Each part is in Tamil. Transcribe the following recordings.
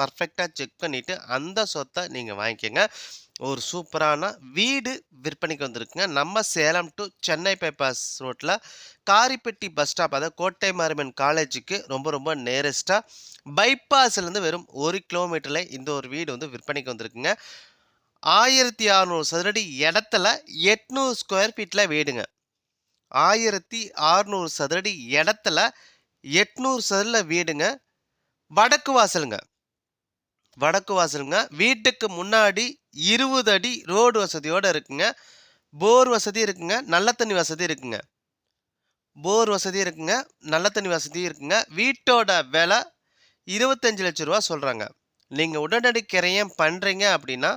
பர்ஃபெக்டாக செக் பண்ணிவிட்டு அந்த சொத்தை நீங்கள் வாங்கிக்கோங்க. ஒரு சூப்பரான வீடு விற்பனைக்கு வந்திருக்குங்க. நம்ம சேலம் டு சென்னை பைபாஸ் ரோட்டில் காரிப்பட்டி பஸ் ஸ்டாப் அதாவது கோட்டை மாரியம்மன் காலேஜுக்கு ரொம்ப ரொம்ப நேரஸ்ட்டாக பைபாஸ்லேருந்து வெறும் ஒரு கிலோமீட்டரில் இந்த ஒரு வீடு வந்து விற்பனைக்கு வந்திருக்குங்க. ஆயிரத்தி அறநூறு சதுரடி இடத்துல எட்நூறு ஸ்கொயர் ஃபீட்டில் வீடுங்க. ஆயிரத்தி அறநூறு சதுரடி இடத்துல எட்நூறு சதுரில் வீடுங்க. வடக்கு வாசலுங்க. வடக்கு வாசலுங்க. வீட்டுக்கு முன்னாடி இருபது அடி ரோடு வசதியோடு இருக்குங்க. போர் வசதி இருக்குங்க. நல்ல தண்ணி வசதி இருக்குங்க. போர் வசதி இருக்குங்க. நல்ல தண்ணி வசதி இருக்குங்க. வீட்டோட விலை இருபத்தஞ்சு லட்ச ரூபா சொல்கிறாங்க நீங்கள் உடனடி கிரையம் பண்ணுறீங்க அப்படின்னா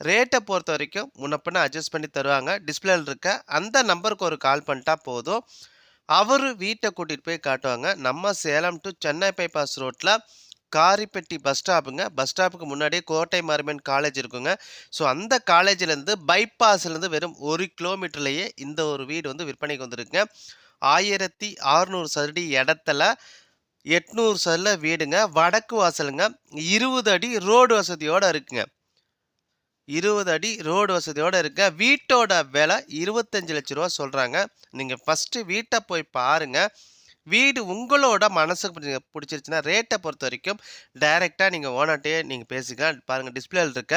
ரேட்டை பொறுத்த வரைக்கும் முன்னப்பின்ன அட்ஜஸ்ட் பண்ணி தருவாங்க. டிஸ்பிளேல இருக்க அந்த நம்பருக்கு ஒரு கால் பண்ணிட்டா போதும். அவர் வீட்டை கூட்டிகிட்டு போய் காட்டுவாங்க. நம்ம சேலம் டு சென்னை பைபாஸ் ரோட்டில் காரிப்பட்டி பஸ் ஸ்டாப்புங்க. பஸ் ஸ்டாப்புக்கு முன்னாடியே கோட்டை மாரியம்மன் காலேஜ் இருக்குங்க. ஸோ அந்த காலேஜிலேருந்து பைபாஸ்லேருந்து வெறும் ஒரு கிலோமீட்டர்லேயே இந்த ஒரு வீடு வந்து விற்பனைக்கு வந்திருக்குங்க. ஆயிரத்தி அறுநூறு சதுரடி இடத்துல எட்நூறு சதுரில் வீடுங்க. வடக்கு வாசலுங்க. இருபது அடி ரோடு வசதியோடு இருக்குங்க. இருபது அடி ரோடு வசதியோடு இருக்க வீட்டோட விலை இருபத்தஞ்சு லட்ச ரூபா சொல்கிறாங்க நீங்கள் ஃபஸ்ட்டு வீட்டை போய் பாருங்கள் வீடு உங்களோட மனசுக்கு பிடிச்சிருச்சுன்னா ரேட்டை பொறுத்த வரைக்கும் டைரெக்டாக நீங்கள் ஓனர்ட்டே நீங்கள் பேசுங்க. பாருங்கள் டிஸ்பிளேல இருக்க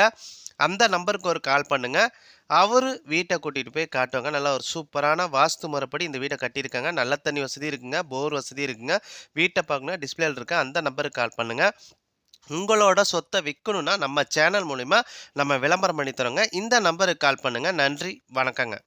அந்த நம்பருக்கு ஒரு கால் பண்ணுங்கள் அவர் வீட்டை கூட்டிகிட்டு போய் காட்டுவாங்க. நல்லா ஒரு சூப்பரான வாஸ்து முறைப்படி இந்த வீட்டை கட்டியிருக்காங்க. நல்ல தண்ணி வசதி இருக்குங்க. போர் வசதி இருக்குங்க. வீட்டை பார்க்கணும். டிஸ்பிளேல இருக்க அந்த நம்பருக்கு கால் பண்ணுங்கள் உங்களோட சொத்தை விற்கணும்னா நம்ம சேனல் மூலிமா நம்ம விளம்பரம் பண்ணி தரோங்க. இந்த நம்பருக்கு கால் பண்ணுங்கள் நன்றி. வணக்கங்க.